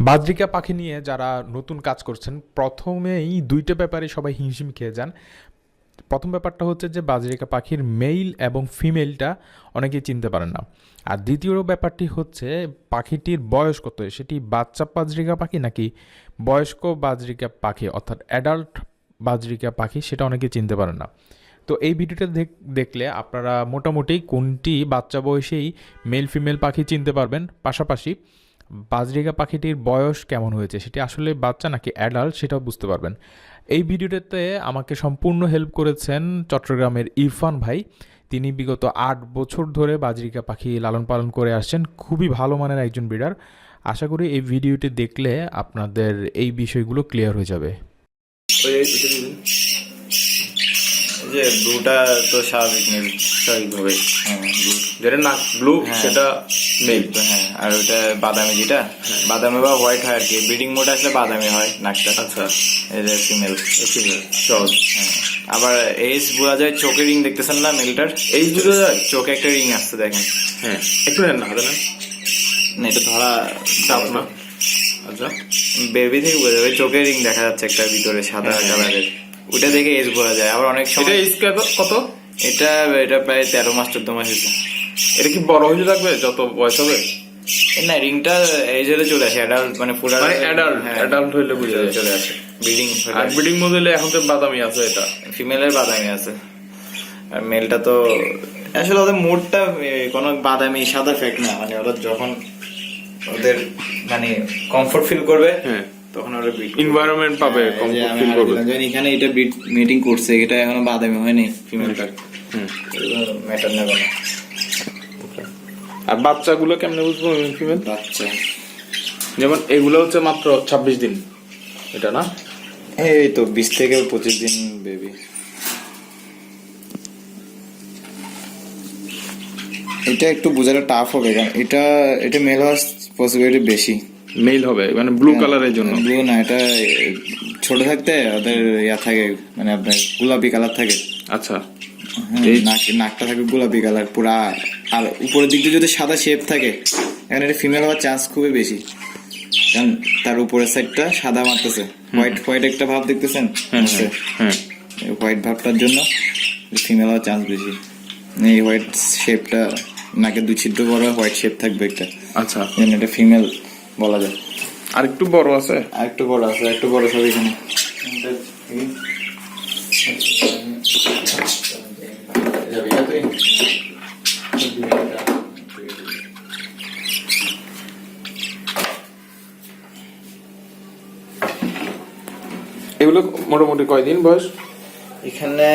বাজরিকা পাখি নিয়ে যারা নতুন কাজ করছেন, প্রথমেই দুইটা ব্যাপারে সবাই হিমশিম খেয়ে যান। প্রথম ব্যাপারটা হচ্ছে যে বাজরিকা পাখির মেইল এবং ফিমেলটা অনেকেই চিনতে পারেন না। আর দ্বিতীয় ব্যাপারটি হচ্ছে, পাখিটির বয়স কত? সেটি বাচ্চা বাজরিকা পাখি নাকি বয়স্ক বাজরিকা পাখি, অর্থাৎ অ্যাডাল্ট বাজরিকা পাখি, সেটা অনেকে চিনতে পারেন না। তো এই ভিডিওটা দেখ- দেখলে আপনারা মোটামুটি কোনটি বাচ্চা বয়সেই মেল ফিমেল পাখি চিনতে পারবেন? পাশাপাশি বাজরিকা পাখিটির বয়স কেমন হয়েছে? সেটি আসলে বাচ্চা নাকি অ্যাডাল্ট সেটাও বুঝতে পারবেন। এই ভিডিওটাতে আমাকে সম্পূর্ণ হেল্প করেছেন চট্টগ্রামের ইরফান ভাই। তিনি বিগত আট বছর ধরে বাজরিকা পাখি লালন পালন করে আসছেন। খুবই ভালো মানের একজন ব্রিডার আশা করি এই ভিডিওটি দেখলে আপনাদের এই বিষয়গুলো ক্লিয়ার হয়ে যাবে ওই ওইটা দিবেন। এই যে ব্লুটা তো স্বাভাবিক মেল স্বাভাবিকভাবে হ্যাঁ ব্লু যেটা নাক ব্লু হ্যাঁ। সেটা মেল তো হ্যাঁ আর ওটা বাদামি যেটা? বাদামি বা হোয়াইট হয় আর কি। ব্রিডিং মোড আসলে বাদামি হয় নাকটা। আচ্ছা। এটা ফিমেল ফিমেল সহজ। হ্যাঁ। আবার এজ বোঝা যায় চোখে রিং দেখতেছেন না মেলটার? এই দুটো চোখে একটা রিং আসছে দেখেন। হ্যাঁ। একটু নেন না হাতে না এটা ধরা চাপ না। আচ্ছা। বেবি থেকে বোঝা যাবে চোখে রিং দেখা যাচ্ছে একটা ভিতরে সাদা হ্যাঁ, হ্যাঁ। কালারের ওটা দেখে এজ বোঝা যায়। আবার অনেক সময় এটা সময় কত? এটা এটা প্রায় তেরো মাস চোদ্দ মাস হয়েছে। এটা কি বড় হয়ে থাকবে? যত বয়স হবে? না রিংটা এই হলে চলে আসে অ্যাডাল্ট মানে পুরো মানে অ্যাডাল্ট অ্যাডাল্ট হইলে বুঝে যায়। চলে আসে ব্রিডিং আর ব্রিডিং মডেলে এখন তো বাদামি আছে এটা। ফিমেলের বাদামি আছে। আর মেলটা তো আসলে ওদের মুডটা কোনো বাদামি সাদা ফ্যাক না। মানে ওরা যখন ওদের মানে কমফোর্ট ফিল করবে হ্যাঁ। তখন ওরা এনভায়রনমেন্ট পাবে কমফোর্ট ফিল করবে। এখানে এটা মিটিং করছে এটা এখনও বাদামি হয়নি ফিমেলটা হুম। ম্যাটার না। আর বাচ্চাগুলো কেমনে বুঝব ফিমেল বাচ্চা। যেমন এগুলো হচ্ছে মাত্র ছাব্বিশ দিন। এটা না? এই তো বিশ থেকে পঁচিশ দিন বেবি এটা একটু বোঝাটা টাফ হবে কারণ এটা এটা মেল হওয়ার পসিবিলিটি বেশি। মেল হবে মানে ব্লু কালারের জন্য। ব্লু না এটা ছোট থাকতে ওদের ইয়া থাকে মানে আপনার গোলাপি কালার থাকে। আচ্ছা। হ্যাঁ, নাক- নাকটা থাকে গোলাপি কালার পুরা আর উপরের দিক দিয়ে যদি সাদা শেপ থাকে এখানে এটা ফিমেল হওয়ার চান্স খুবই বেশি। কারণ তার উপরের সাইডটা সাদা মারতেছে। হোয়াইট হোয়াইট একটা ভাব দেখতেছেন? হ্যাঁ হ্যাঁ হোয়াইট ভাবটার জন্য ফিমেল হওয়ার চান্স বেশি। এই হোয়াইট শেপটা নাকে দুই ছিদ্র বড় হোয়াইট শেপ থাকবে একটা। আচ্ছা। এটা ফিমেল বলা যায়। আর একটু বড় আছে? আর একটু বড় আছে একটু বড় সব এখানে। এগুলো মোটামুটি কয়দিন বয়স? এখানে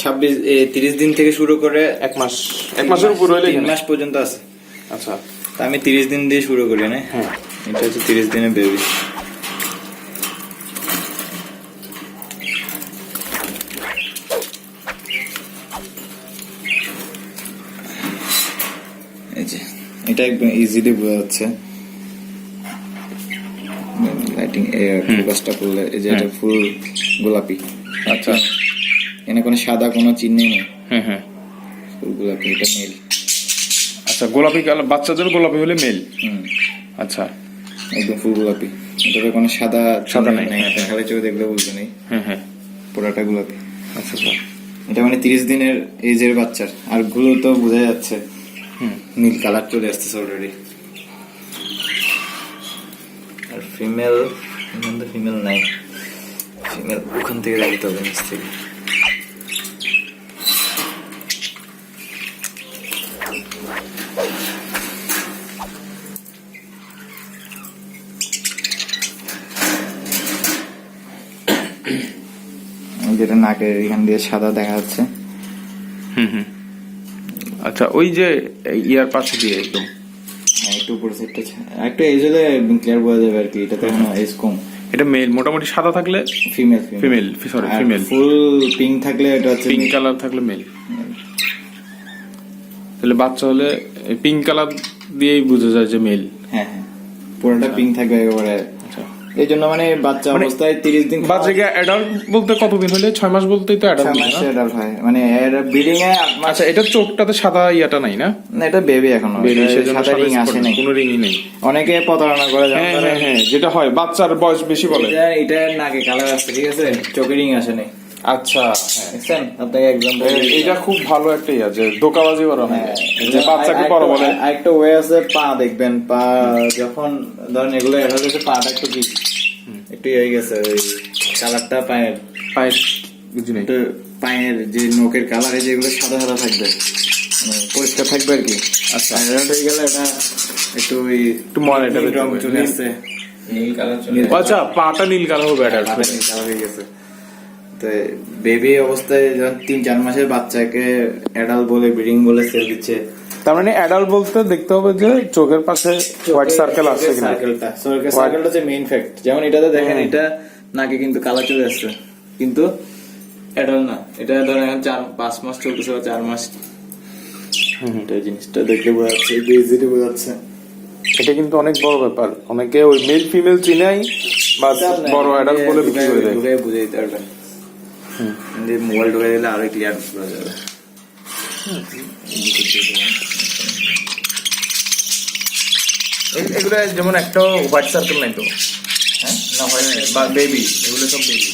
ছাব্বিশ তিরিশ দিন থেকে শুরু করে এক মাস। এক মাসের উপর হইলে তিন মাস পর্যন্ত আছে। আচ্ছা। আমি তিরিশ দিন দিয়ে শুরু করি না? হ্যাঁ। এটা হচ্ছে তিরিশ দিনের বেবি এই যে এটা একদম ইজিলি বোঝা যাচ্ছে। লাইটিং ফোকাসটা করলে এই যে এটা ফুল গোলাপি। আচ্ছা। এখানে কোনো সাদা কোনো চিহ্ন নেই। হ্যাঁ হ্যাঁ ফুল গোলাপি এটা মেল। আচ্ছা গোলাপি কালার বাচ্চাদের গোলাপি হলে মেল। হুম। আচ্ছা। একদম ফুল গোলাপি। এটাতে কোনো সাদা সাদা নাই। খালি চোখে দেখলে বুঝবে নেই। হ্যাঁ হ্যাঁ। পুরাটা গোলাপি। আচ্ছা স্যার এটা মানে তিরিশ দিনের এজের বাচ্চার। আরগুলো তো বোঝা যাচ্ছে। হুম। নীল কালার চলে আসতেছে অলরেডি আর ফিমেল এখান তো ফিমেল নাই। ফিমেল ওখান থেকে রাখতে হবে নিচ থেকে। যেটা নাকের এখান দিয়ে সাদা দেখা যাচ্ছে। হুম হুম। আচ্ছা ওই যে ইয়ার পাশে দিয়ে একদম। হ্যাঁ একটু উপরে সেটটা একটু এজ হলে ক্লিয়ার বোঝা যাবে আর কি এটাতে কোনো এজ কম। এটা মেল মোটামুটি সাদা থাকলে female female sorry female full pink থাকলে এটা হচ্ছে পিঙ্ক কালার থাকলে মেল তাহলে বাচ্চা হলে পিঙ্ক কালার দিয়েই বোঝা যায় যে মেল হ্যাঁ হ্যাঁ। পুরোটা পিঙ্ক থাকবে একেবারে আচ্ছা এই জন্য মানে বাচ্চা মানে অবস্থায় তিরিশ দিন বাচ্চাকে অ্যাডাল্ট বলতে কতদিন হলে ছয় মাস বলতেই তো অ্যাডাল্ট মাসে adult হয়। মানে ব্রিডিং এ আচ্ছা এটা চোখটাতে সাদা ইয়াটা নাই না? না, এটা বেবি এখনও। বেবি সেজন্য সাদা রিং আসে নাই কোনো রিংই নেই। অনেকে প্রতারণা করে হ্যাঁ হ্যাঁ হ্যাঁ যেটা হয় বাচ্চার বয়স বেশি বলে। এটা এটা নাকে কালার আসছে ঠিক আছে? চোখে রিং আসে নাই। আচ্ছা হ্যাঁ দেখছেন আপনাকে একদম এটা খুব ভালো একটা ইয়া যে দোকাবাজি করা হয়। যে বাচ্চাকে বড় বলে আরেকটা ওয়ে আছে পা দেখবেন পা যখন ধরেন এগুলো পাটা একটু কি? একটু ইয়ে হয়ে গেছে ওই কালারটা পায়ের। পায়ের বুঝি নেই। পায়ের যে নোকের কালারে যেগুলো সাদা সাদা থাকবে। মানে পরিষ্কার থাকবে আর কি। আচ্ছা। হয়ে গেলে এটা একটু ওই একটু এটা নীল চলে। আসছে। নীল কালার আচ্ছা পাটা নীল কালার হবে পাটা নীল কালার হয়ে গেছে। তো বেবি অবস্থায় যখন তিন চার মাসের বাচ্চাকে অ্যাডাল্ট বলে ব্রিডিং বলে সেল দিচ্ছে। তার মানে অ্যাডাল্ট বলতে দেখতে হবে যে চোখের পাশে হোয়াইট সার্কেল আছে কিনা। সার্কেলটা সার্কেলটা হচ্ছে মেইন ফ্যাক্ট যেমন এটাতে দেখেন এটা নাকে কিন্তু কালার চলে আসছে। কিন্তু অ্যাডাল্ট না। এটা ধরেন এখন চার পাঁচ মাস চলতেছে বা চার মাস। এটা জিনিসটা দেখলে বোঝা যাচ্ছে বেজিটি বোঝা যাচ্ছে। এটা কিন্তু অনেক বড় ব্যাপার। অনেকে ওই মেল ফিমেল চিনাই বা বড় অ্যাডাল্ট বলে বিক্রি করে দেয় বুঝে দিতে পারবেন মোবাইল ঢুকে দিলে আরও ক্লিয়ার বোঝা যাবে। এগুলো যেমন একটা হোয়াইট সার্কেল নাই তো? হ্যাঁ? না হয় বা বেবি এগুলো সব বেবি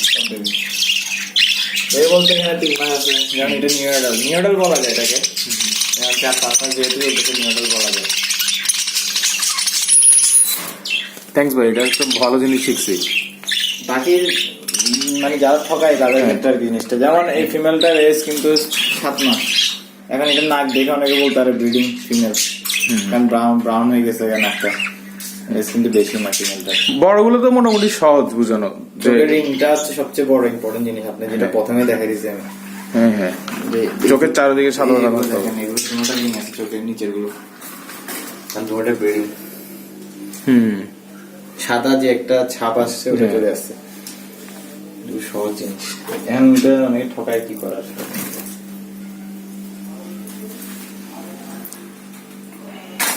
এই বলতে এখানে তিন মাস আছে, যেমন এটা নিউ অ্যাডাল নিউ অ্যাডাল বলা যায় এটাকে। চার পাঁচ মাস যেহেতু এটাকে নিউ অ্যাডাল বলা যায়। থ্যাংকস ভাই, এটা একটা ভালো জিনিস শিখছি। বাকি মানে যারা ঠকায় তাদের ক্ষেত্রে আর কি জিনিসটা। যেমন এই ফিমেলটার এজ কিন্তু সাত মাস। এখন এটা নাক দেখে অনেকে বলতে পারে ব্রিডিং ফিমেল কারণ ব্রাউন ব্রাউন হয়ে গেছে কেন একটা। এজ কিন্তু বেশি না ফিমেলটা বড়গুলো তো মোটামুটি সহজ বুঝানো। রিংটা হচ্ছে সবচেয়ে বড় ইম্পর্টেন্ট জিনিস আপনি যেটা প্রথমে দেখা দিয়েছি আমি। হ্যাঁ হ্যাঁ। চোখের চারিদিকে সাদা সাদা। দেখেন এগুলো কোনোটা রিং আছে চোখের নিচেরগুলো কারণ তোমারটা ব্রিডিং হুম। সাদা যে একটা ছাপ আসছে ওটা হ্যাঁ। চলে আসছে। সহজ। জিনিস এখন এটা অনেক ঠকায় কি করার?